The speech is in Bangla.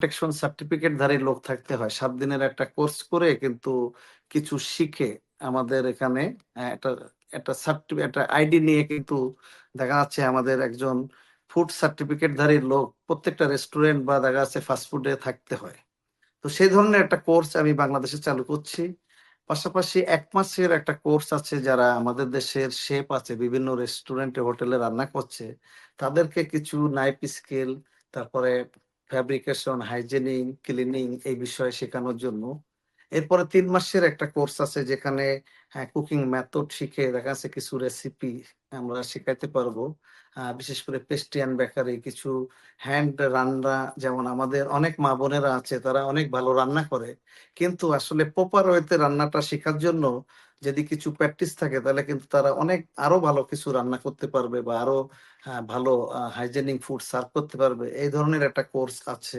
প্রোটেকশন সার্টিফিকেট সার্টিফিকেটধারী লোক থাকতে হয়। সাত দিনের একটা কোর্স করে কিন্তু কিছু শিখে আমাদের এখানে একটা একটা সার্টি একটা আইডি নিয়ে কিন্তু দেখা যাচ্ছে আমাদের একজন ফুড সার্টিফিকেট সার্টিফিকেটধারী লোক প্রত্যেকটা রেস্টুরেন্ট বা দেখা যাচ্ছে ফাস্টফুডে থাকতে হয়। তো সেই ধরনের একটা কোর্স আমি বাংলাদেশে চালু করছি। পাশাপাশি এক মাসের একটা কোর্স আছে যারা আমাদের দেশের শেফ আছে, বিভিন্ন রেস্টুরেন্টে হোটেলে রান্না করছে। তাদেরকে কিছু নাইফ স্কিল তারপরে ফেব্রিকেশন, হাইজেনিং, ক্লিনিং এই বিষয়ে শেখানোর জন্য। এরপরে ৩ মাসের একটা কোর্স আছে যেখানে হ্যাঁ, কুকিং মেথড শিখে দেখা যাচ্ছে কিছু রেসিপি আমরা শিখাইতে পারব। বিশেষ করে পেস্ট্রি বেকারি কিছু হ্যান্ড রান্না যেমন আমাদের অনেক মা-বোনেরা আছে তারা অনেক ভালো রান্না করে। কিন্তু আসলে প্রপার ওয়েতে রান্নাটা শেখার জন্য যদি কিছু প্র্যাকটিস থাকে তাহলে কিন্তু তারা অনেক আরও ভালো কিছু রান্না করতে পারবে বা আরও হ্যাঁ, ভালো হাইজেনিক ফুড সার্ভ করতে পারবে। এই ধরনের একটা কোর্স আছে।